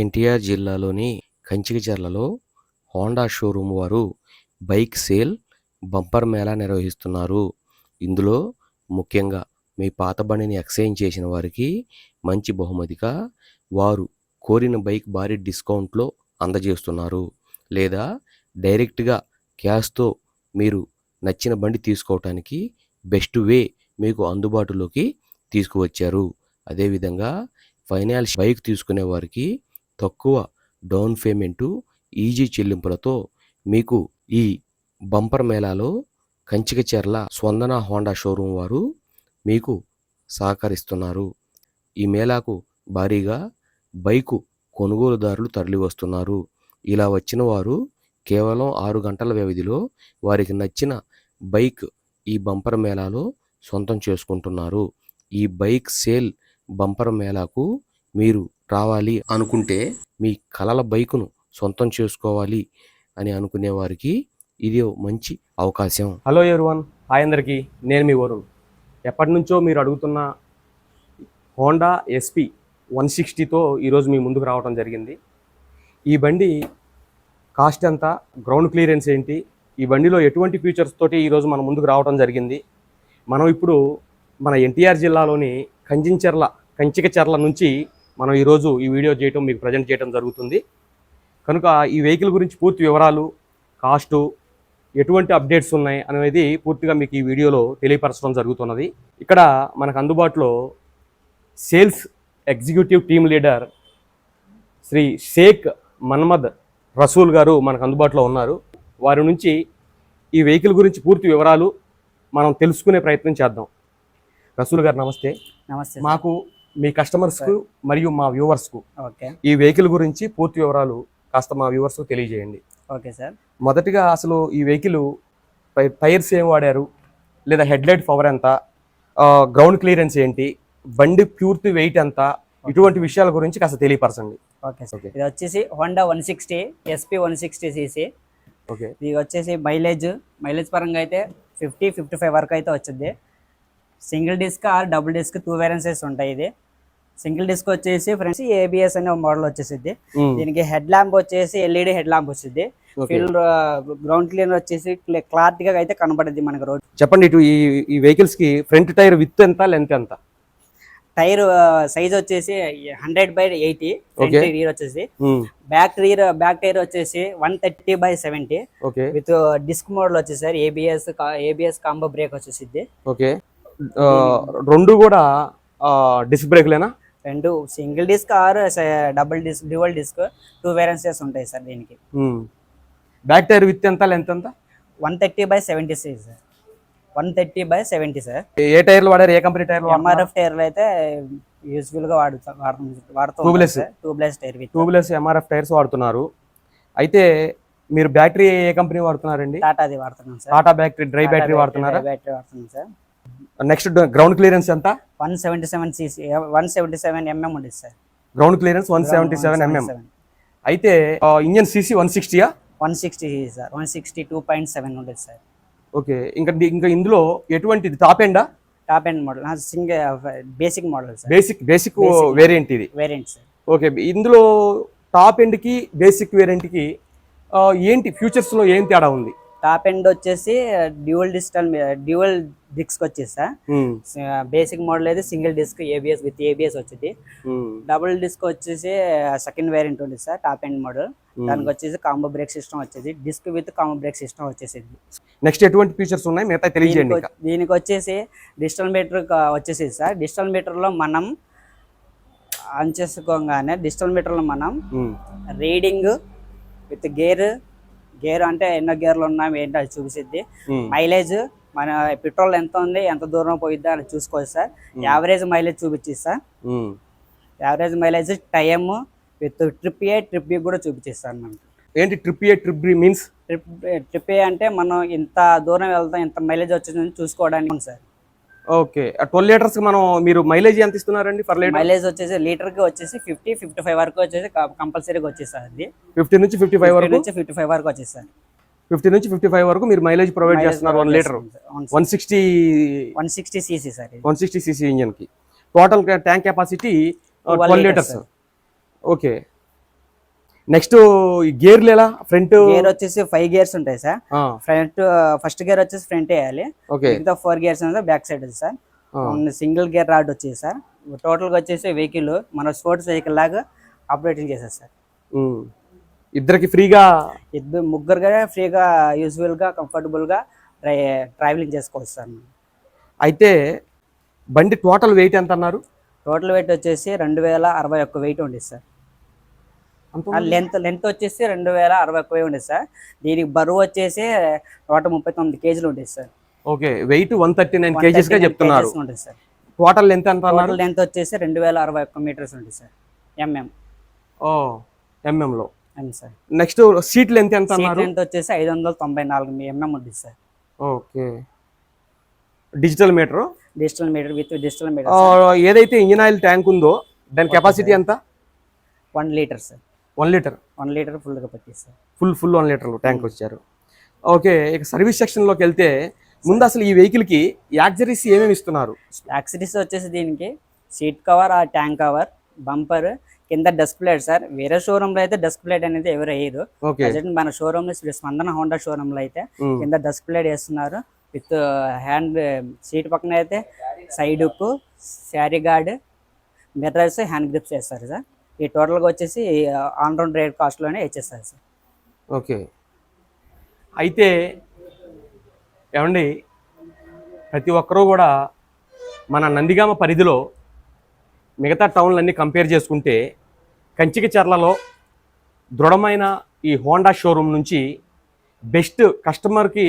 ఎన్టీఆర్ జిల్లాలోని కంచికచర్లలో Honda showroom వారు బైక్ సేల్ బంపర్ మేళా నిర్వహిస్తున్నారు. ఇందులో ముఖ్యంగా మీ పాత బండిని ఎక్స్చేంజ్ చేసిన వారికి మంచి బహుమతిగా వారు కోరిన బైక్ భారీ డిస్కౌంట్లో అందజేస్తున్నారు. లేదా డైరెక్ట్గా క్యాష్తో మీరు నచ్చిన బండి తీసుకోవటానికి బెస్ట్ వే మీకు అందుబాటులోకి తీసుకువచ్చారు. అదేవిధంగా ఫైనాన్స్ బైక్ తీసుకునే వారికి తక్కువ డౌన్ పేమెంటు ఈజీ చెల్లింపులతో మీకు ఈ బంపర్ మేళాలో కంచికచెర్ల స్వందన హోండా షోరూం వారు మీకు సహకరిస్తున్నారు. ఈ మేళాకు భారీగా బైకు కొనుగోలుదారులు తరలి వస్తున్నారు ఇలా వచ్చిన వారు కేవలం ఆరు గంటల వ్యవధిలో వారికి నచ్చిన బైక్ ఈ బంపర్ మేళాలో సొంతం చేసుకుంటున్నారు. ఈ బైక్ సేల్ బంపర్ మేళాకు మీరు రావాలి అనుకుంటే మీ కలల బైకును సొంతం చేసుకోవాలి అని అనుకునే వారికి ఇది మంచి అవకాశం. హలో ఎవరివన్ హాయ్ అందరికీ. నేను మీ వరుణ్. ఎప్పటి నుంచో మీరు అడుగుతున్న హోండా ఎస్పి వన్ సిక్స్టీతో ఈరోజు మీ ముందుకు రావడం జరిగింది. ఈ బండి కాస్ట్ ఎంత గ్రౌండ్ క్లియరెన్స్ ఏంటి ఈ బండిలో ఎటువంటి ఫీచర్స్ తోటి ఈరోజు మనం ముందుకు రావడం జరిగింది. మనం ఇప్పుడు మన ఎన్టీఆర్ జిల్లాలోని కంచించెర్ల కంచికచెర్ల నుంచి మనం ఈరోజు ఈ వీడియో చేయటం మీకు ప్రజెంట్ చేయడం జరుగుతుంది. కనుక ఈ వెహికల్ గురించి పూర్తి వివరాలు కాస్టు ఎటువంటి అప్డేట్స్ ఉన్నాయి అనేది పూర్తిగా మీకు ఈ వీడియోలో తెలియపరచడం జరుగుతున్నది. ఇక్కడ మనకు అందుబాటులో sales executive team leader Shri Sheikh Manmad Rasool garu మనకు అందుబాటులో ఉన్నారు. వారి నుంచి ఈ వెహికల్ గురించి పూర్తి వివరాలు మనం తెలుసుకునే ప్రయత్నం చేద్దాం. రసూల్ గారు నమస్తే. నమస్తే మాకు మీ కస్టమర్స్కు మరియు మా వ్యూవర్స్కు ఓకే. ఈ వెహికల్ గురించి పూర్తి వివరాలు కాస్త మా వ్యూవర్స్కు తెలియజేయండి. Okay sir. మొదటిగా అసలు ఈ వెహికల్ టైర్స్ ఏం వాడారు? లేదా హెడ్లైట్ పవర్ ఎంత? గ్రౌండ్ క్లియరెన్స్ ఏంటి? బండి పూర్తి వెయిట్ ఎంత? ఇటువంటి విషయాల గురించి కాస్త తెలియపరచండి. ఓకే ఇది వచ్చేసి Honda one sixty SP one sixty CC okay. ఇది వచ్చేసి మైలేజ్ మైలేజ్ పరంగా అయితే ఫిఫ్టీ ఫిఫ్టీ ఫైవ్ వరకు అయితే వచ్చింది. Single disc or double disc two variances ఉంటాయి ఇది. సింగిల్ డిస్క్ వచ్చేసి ఫ్రెండ్స్ ఏబిఎస్ అనే మోడల్ వచ్చేసింది దీనికి హెడ్ ల్యాంప్ వచ్చేసి ఎల్ఈడి హెడ్ ల్యాంప్ వచ్చింది ఓకే. ఫిల్ గ్రౌండ్ క్లీనర్ వచ్చేసి క్లారిటీగా అయితే కనబడుద్ది మనకు రోడ్. చెప్పండి ఇటు ఈ వెహికల్స్కి ఫ్రంట్ టైర్ విత్ ఎంత లెంత్ ఎంత? టైర్ సైజ్ వచ్చేసి హండ్రెడ్ బై ఎయిటీ. రీర్ వచ్చేసి. బ్యాక్ రీర్ బ్యాక్ టైర్ వచ్చేసి one thirty by seventy with disc model వచ్చేసారి ABS ABS combo brake వచ్చేసిద్ది. ఓకే. రెండు కూడా డిస్క్ బ్రేక్లేనా రెండు single disc or double disc dual disc two variances ఉంటాయి sir దీనికి. Back tyre with ఎంత లెంత్ ఎంత? One thirty by seventy sir. One thirty by seventy sir. ఏ టైర్లు వాడారు? ఏ కంపెనీ టైర్లు ఎంఆర్ఎఫ్ టైర్లు అయితే యూస్ఫుల్గా వాడుతా Tubeless. Tubeless tyre with. Tubeless MRF tyres వాడుతున్నారు. అయితే మీరు బ్యాటరీ ఏ కంపెనీ వాడుతున్నారండి? టాటాది వాడుతున్నాం sir. Tata battery dry battery వాడుతున్నారా? బ్యాటరీ వాడుతున్నాం సార్. నెక్స్ట్ గ్రౌండ్ క్లియరెన్స్ ఎంత? One seventy seven CC one seventy seven MM ఉంటుంది sir. Ground clearance one seventy seven MM. అయితే engine CC one సిక్స్టీయా one sixty sir one sixty two point seven ఉంటుంది sir. Okay ఇంకా ఇంకా ఇందులో ఎటువంటిది? Top ఎండా top end model single basic model sir. Basic basic. Variant ఇది. Variant sir. Okay ఇందులో top ఎండ్కి బేసిక్ వేరియంట్కి ఏంటి ఫ్యూచర్స్లో ఏం తేడా ఉంది? టాప్ ఎండ్ వచ్చేసి డ్యూయల్ డిజిటల్ డ్యూయల్ డిస్క్ వచ్చేసి. సార్ బేసిక్ మోడల్ అయితే single disc ABS with ABS వచ్చింది. డబుల్ డిస్క్ వచ్చేసి సెకండ్ వేరియంట్ ఉంది సార్ టాప్ ఎండ్ మోడల్. దానికి వచ్చేసి కాంబో బ్రేక్ సిస్టమ్ వచ్చేసి disc with combo brake system వచ్చేసింది. నెక్స్ట్ ఎటువంటి ఫీచర్స్ ఉన్నాయి? మిగతా తెలియజేయండి దీనికి వచ్చేసి డిజిటల్ మీటర్ వచ్చేసి సార్. డిజిటల్ మీటర్లో మనం ఆన్ చేసుకోగానే డిజిటల్ మీటర్లో మనం రీడింగ్ విత్ గేర్ గేర్ అంటే ఎన్నో గేర్లు ఉన్నాయి ఏంటో అది చూపిస్తుంది మైలేజ్ మన పెట్రోల్ ఎంత ఉంది ఎంత దూరం పోయిద్దా అని చూసుకోవచ్చు సార్. యావరేజ్ మైలేజ్ చూపించింది sir. Average mileage time with trip A trip B కూడా చూపించేస్తాను మనకి. ఏంటి trip A trip B means trip trip A అంటే మనం ఇంత దూరం వెళ్తాం ఇంత మైలేజ్ వచ్చిందని చూసుకోవడానికి సార్. ఓకే. ట్వెల్వ్ లీటర్స్ మనం మీరు మైలేజ్ ఎంత ఇస్తున్నారండి పర్ లీటర్? మైలేజ్ వచ్చేసి లీటర్కి వచ్చేసి ఫిఫ్టీ ఫిఫ్టీ ఫైవ్ వరకు వచ్చేసి కంపల్సరీగా వచ్చేసారి ఫిఫ్టీ నుంచి ఫిఫ్టీ ఫైవ్ వరకు? నుంచి ఫిఫ్టీ ఫైవ్ వరకు వచ్చేసారి ఫిఫ్టీ నుంచి ఫిఫ్టీ ఫైవ్ వరకు మీరు మైలేజ్ ప్రొవైడ్ చేస్తున్నారు one litre. One sixty one sixty CC sir one sixty CC ఇంజన్కి total tank capacity twelve litres. Okay. Next ఈ గేర్లు ఎలా? ఫ్రంట్? గేర్ వచ్చేసి ఫైవ్ గేర్స్ ఉంటాయి సార్. ఫ్రంట్ ఫస్ట్ గేర్ వచ్చేసి ఫ్రంట్ వేయాలి. మిగతా ఫోర్ గేర్స్ బ్యాక్ సైడ్ ఉంది sir. Single gear rod వచ్చేసి సార్. టోటల్గా వచ్చేసి వెహికల్ మన స్పోర్ట్స్ వెహికల్ లాగా ఆపరేటింగ్ చేస్తారు సార్. ఇద్దరికి ఫ్రీగా? ఇద్దరు ముగ్గురుగా ఫ్రీగా యూజువల్గా కంఫర్టబుల్గా ట్రై ట్రావెలింగ్ చేసుకోవచ్చు సార్. అయితే బండి టోటల్ వెయిట్ ఎంత అన్నారు టోటల్ వెయిట్ వచ్చేసి రెండు వేల అరవై ఒక్క వెయిట్ ఉంది సార్. లెంత్ లెంత్ వచ్చేసి రెండు వేల అరవై ఒక్క ఉండేది సార్. దీనికి బరువు వచ్చేసి నూట ముప్పై తొమ్మిది కేజీలు ఉండేది sir. Okay weight one thirty nine కేజీస్గా 139 చెప్తున్నారు. kgs ఉంటుంది సార్. టోటల్ ఎంత ఎంత అన్నారు? టోటల్ లెంత్ వచ్చేసి రెండు వేల అరవై ఒక్క మీటర్స్ ఉంటుంది సార్. ఎంఎం ఓ ఎంఎం లో. సార్. నెక్స్ట్ సీట్లు ఎంత ఎంత సీట్ అన్నారు? లెంత్ వచ్చేసి ఐదు వందల తొంభై నాలుగు ఎంఎం ఉంటుంది sir. Okay. Digital meter digital meter with digital meter ఏదైతే ఇంజిన్ ఆయిల్ ట్యాంక్ ఉందో దాని కెపాసిటీ ఎంత? One litre sir. One litre one litre ఫుల్గా పట్టింది sir full full one litre tank వచ్చారు. ఓకే ఇక సర్వీస్ సెక్షన్లోకి వెళ్తే ముందు అసలు ఈ వెహికల్కి యాక్సరీస్ ఏమేమి ఇస్తున్నారు? యాక్సిడీస్ వచ్చేసి దీనికి సీట్ కవర్ ఆ ట్యాంక్ కవర్ బంపర్ కింద డస్ట్ ప్లేట్ సార్. వేరే షోరూమ్లో అయితే డస్ట్ ప్లేట్ అనేది ఎవరు ప్రజెంట్ మన షోరూమ్లో స్పందన హోండా షోరూమ్లో అయితే మ్మ్. కింద డస్ట్ ప్లేట్ వేస్తున్నారు. విత్ హ్యాండ్ సీట్ పక్కన అయితే సైడ్కు sari guard mirrors hand grips వేస్తారు సార్. ఈ టోటల్గా వచ్చేసి ఆన్ రౌండ్ రేట్ కాస్ట్లోనే ఇచ్చేస్తారు సార్. ఓకే. అయితే ఏమండి ప్రతి ఒక్కరూ కూడా మన నందిగామ పరిధిలో మిగతా టౌన్లన్నీ కంపేర్ చేసుకుంటే కంచికి చెర్లలో దృఢమైన ఈ హోండా షోరూమ్ నుంచి బెస్ట్ కస్టమర్కి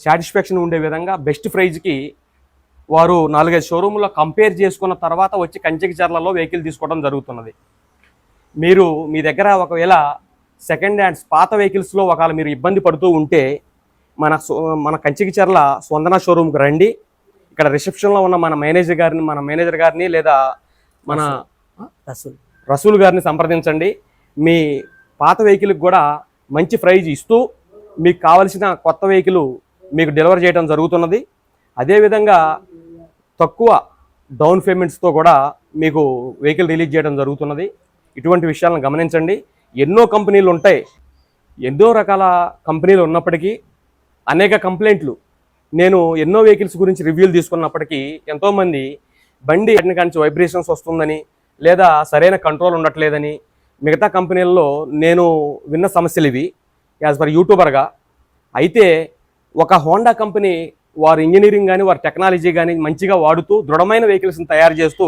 సాటిస్ఫాక్షన్ ఉండే విధంగా బెస్ట్ ప్రైజ్కి వారు నాలుగైదు షోరూంలో కంపేర్ చేసుకున్న తర్వాత వచ్చి కంచికి చెర్లలో వెహికల్ తీసుకోవడం జరుగుతున్నది. మీరు మీ దగ్గర ఒకవేళ సెకండ్ హ్యాండ్స్ పాత వెహికల్స్లో ఒకవేళ మీరు ఇబ్బంది పడుతూ ఉంటే మన సో- మన కంచికిచర్ల స్పందన షోరూమ్కి రండి. ఇక్కడ రిసెప్షన్లో ఉన్న మన మేనేజర్ గారిని మన మేనేజర్ గారిని లేదా మన రసూల్. రసూల్. గారిని సంప్రదించండి. మీ పాత వెహికల్కి కూడా మంచి ప్రైజ్ ఇస్తూ మీకు కావలసిన కొత్త వెహికల్ మీకు డెలివర్ చేయడం జరుగుతున్నది. అదేవిధంగా తక్కువ డౌన్ పేమెంట్స్తో కూడా మీకు వెహికల్ రిలీజ్ చేయడం జరుగుతున్నది. ఇటువంటి విషయాలను గమనించండి. ఎన్నో కంపెనీలు ఉంటాయి. ఎన్నో రకాల కంపెనీలు ఉన్నప్పటికీ అనేక కంప్లైంట్లు. నేను ఎన్నో వెహికల్స్ గురించి రివ్యూలు తీసుకున్నప్పటికీ ఎంతోమంది బండి అట్ని కానించి వైబ్రేషన్స్ వస్తుందని లేదా సరైన కంట్రోల్ ఉండట్లేదని మిగతా కంపెనీల్లో నేను విన్న సమస్యలు ఇవి. యాజ్ పర్ యూట్యూబర్గా అయితే ఒక హోండా కంపెనీ వారి ఇంజనీరింగ్ కానీ వారి టెక్నాలజీ కానీ మంచిగా వాడుతూ దృఢమైన వెహికల్స్ని తయారు చేస్తూ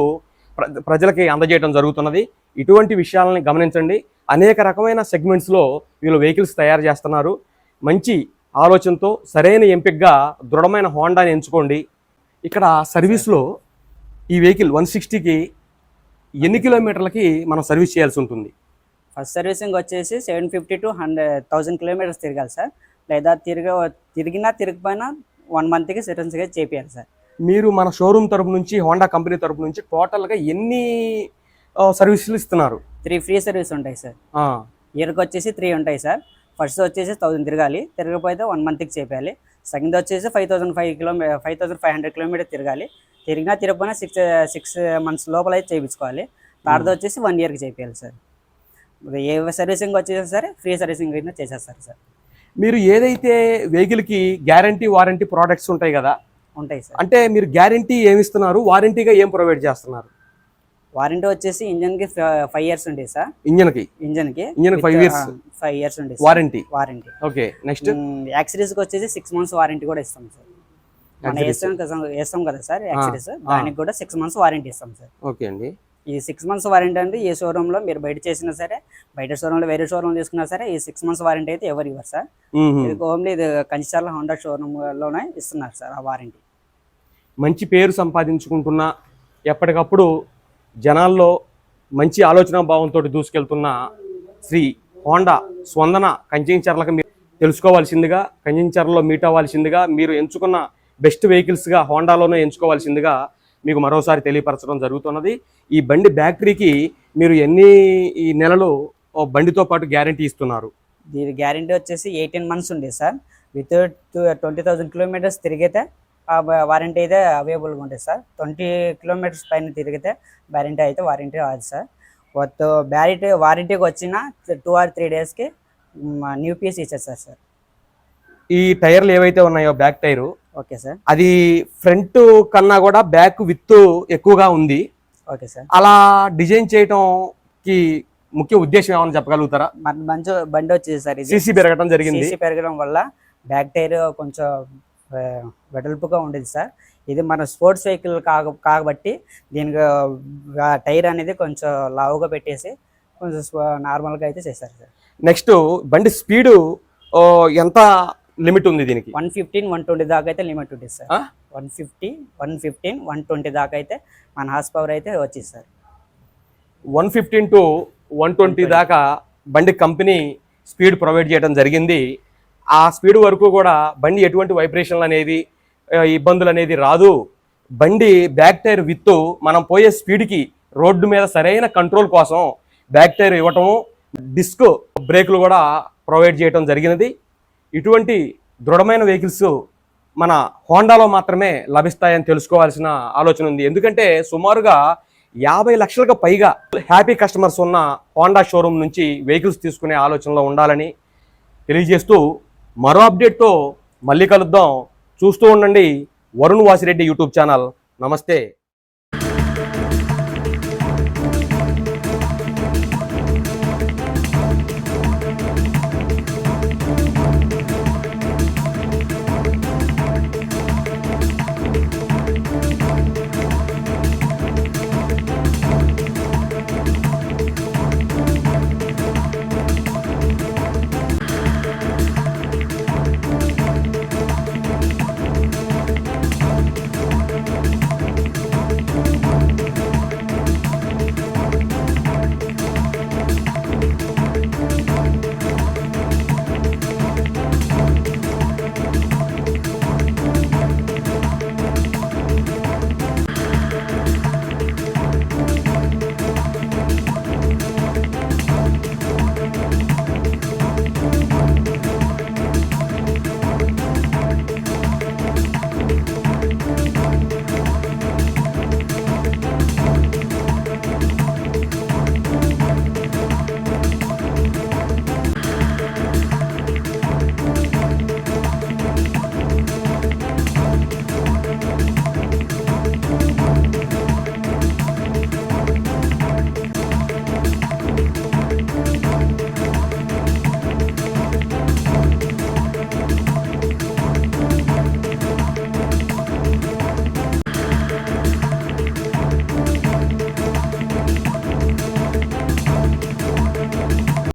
ప్రజలకి అందజేయడం జరుగుతున్నది. ఇటువంటి విషయాలని గమనించండి. అనేక రకమైన సెగ్మెంట్స్లో వీళ్ళు వెహికల్స్ తయారు చేస్తున్నారు. మంచి ఆలోచనతో సరైన ఎంపికగా దృఢమైన హోండాని ఎంచుకోండి. ఇక్కడ సర్వీస్లో ఈ వెహికల్ వన్ సిక్స్టీకి ఎన్ని కిలోమీటర్లకి మనం సర్వీస్ చేయాల్సి ఉంటుంది? ఫస్ట్ సర్వీసింగ్ వచ్చేసి seven fifty to hundred thousand kilometres తిరగాలి సార్. లేదా తిరిగ తిరిగినా తిరిగిపోయినా వన్ మంత్కి సెటన్స్గా చేపియాలి సార్. మీరు మన షోరూమ్ తరపు నుంచి హోండా కంపెనీ తరపు నుంచి టోటల్గా ఎన్ని సర్వీసులు ఇస్తున్నారు? త్రీ ఫ్రీ సర్వీస్ ఉంటాయి సార్. ఇయర్కి వచ్చేసి త్రీ ఉంటాయి సార్. ఫస్ట్ వచ్చేసి థౌసండ్ తిరగాలి. తిరగకపోతే వన్ మంత్కి చేయాలి సెకండ్ వచ్చేసి five thousand five కిలోమీ five thousand five hundred kilometre తిరగాలి. తిరిగినా తిరగపోయినా సిక్స్ సిక్స్ మంత్స్ లోపల అయితే చేయించుకోవాలి థర్డ్ వచ్చేసి వన్ ఇయర్కి చేయాలి సార్. ఏ సర్వీసింగ్ వచ్చేసి సరే ఫ్రీ సర్వీసింగ్ అయితే చేసేస్తారు సార్. మీరు ఏదైతే వెహికల్కి గ్యారంటీ వారంటీ ప్రోడక్ట్స్ ఉంటాయి కదా ఉంటాయి సార్. అంటే మీరు గ్యారంటీ ఏమి ఇస్తున్నారు వారంటీగా ఏం ప్రొవైడ్ చేస్తున్నారు? వారంటీ వచ్చేసి ఇంజన్కి ఫైవ్ ఇయర్స్ ఉండేది సార్. ఇంజన్కి? ఇంజన్కి. Engine five years? Five years ఉండేది వారంటీ? వారంటీ. Okay next? యాక్సిడీస్కి వచ్చేసి సిక్స్ మంత్స్ వారంటీ కూడా ఇస్తాం సార్. మనం. వేస్తాం కదా వేస్తాం కదా సార్ యాక్సిడీస్. దానికి కూడా సిక్స్ మంత్స్ వారంటీ ఇస్తాం సార్. ఓకే అండి. ఈ సిక్స్ మంత్స్ వారంటీ అంటే ఏ షోరూంలో మీరు బయట చేసినా సరే బయట షోరూంలో వేరే షోరూమ్ తీసుకున్నా సరే ఈ సిక్స్ మంత్స్ వారంటీ అయితే ఎవరు ఇవ్వరు సార్. ఇది ఓన్లీ ఇది కంచిచర్ల హోండా షోరూంలోనే ఇస్తున్నారు సార్ ఆ వారంటీ. మంచి పేరు సంపాదించుకుంటున్న ఎప్పటికప్పుడు జనాల్లో మంచి ఆలోచన భావంతో దూసుకెళ్తున్న శ్రీ హోండా స్పందన కంచెంచర్లకు మీరు తెలుసుకోవాల్సిందిగా కంచెంచర్లలో మీట్ అవ్వాల్సిందిగా మీరు ఎంచుకున్న బెస్ట్ వెహికల్స్గా హోండాలోనే ఎంచుకోవాల్సిందిగా మీకు మరోసారి తెలియపరచడం జరుగుతున్నది. ఈ బండి బ్యాటరీకి మీరు ఎన్ని ఈ నెలలు ఓ బండితో పాటు గ్యారంటీ ఇస్తున్నారు? దీని గ్యారంటీ వచ్చేసి ఎయిటీన్ మంత్స్ ఉంది sir. With twenty thousand kilometres తిరిగితే వారంటీ అయితే అవైలబుల్గా ఉంటుంది సార్. ట్వంటీ కిలోమీటర్స్ పైన తిరిగితే వారంటీ అయితే వారంటీ రాదు సార్. కొత్త బ్యారిటీ వారంటీకి వచ్చిన టూ ఆర్ త్రీ డేస్కి న్యూ పీస్ ఇచ్చేస్తారు సార్. ఈ టైర్లు ఏవైతే ఉన్నాయో బ్యాక్ టైరు ఓకే సార్. అది ఫ్రంట్ కన్నా కూడా బ్యాక్ విత్ ఎక్కువగా ఉంది. Okay sir. అలా డిజైన్ చేయటంకి ముఖ్య ఉద్దేశం ఏమైనా చెప్పగలుగుతారా? మన మంచి బండి వచ్చేది సార్ సీసీ పెరగటం జరిగింది. సీసీ పెరగడం వల్ల బ్యాక్ టైర్ కొంచెం వెడల్పుగా ఉండేది సార్. ఇది మన స్పోర్ట్స్ వెహికల్ కాక కాబట్టి దీనికి టైర్ అనేది కొంచెం లావుగా పెట్టేసి కొంచెం నార్మల్గా అయితే చేశారు సార్. నెక్స్ట్ బండి స్పీడ్ ఎంత లిమిట్ ఉంది దీనికి? వన్ ఫిఫ్టీన్ వన్ ట్వంటీ దాకా అయితే లిమిట్ ఉంటుంది sir? One fifty one fifteen one twenty దాకా అయితే మన హార్స్ పవర్ అయితే వచ్చింది sir. One fifteen to one twenty. దాకా బండి కంపెనీ స్పీడ్ ప్రొవైడ్ చేయడం జరిగింది. ఆ స్పీడ్ వరకు కూడా బండి ఎటువంటి వైబ్రేషన్లు అనేది ఇబ్బందులు అనేది రాదు. బండి బ్యాక్ టైర్ విత్ మనం పోయే స్పీడ్కి రోడ్డు మీద సరైన కంట్రోల్ కోసం బ్యాక్ టైర్ ఇవ్వటము డిస్క్ బ్రేకులు కూడా ప్రొవైడ్ చేయడం జరిగినది. ఇటువంటి దృఢమైన వెహికల్స్ మన హోండాలో మాత్రమే లభిస్తాయని తెలుసుకోవాల్సిన ఆలోచన ఉంది. ఎందుకంటే సుమారుగా యాభై లక్షలకు పైగా హ్యాపీ కస్టమర్స్ ఉన్న హోండా షోరూమ్ నుంచి వెహికల్స్ తీసుకునే ఆలోచనలో ఉండాలని తెలియజేస్తూ మరో అప్డేట్తో మళ్ళీ కలుద్దాం. చూస్తూ ఉండండి. Varun Vasireddy YouTube channel. నమస్తే.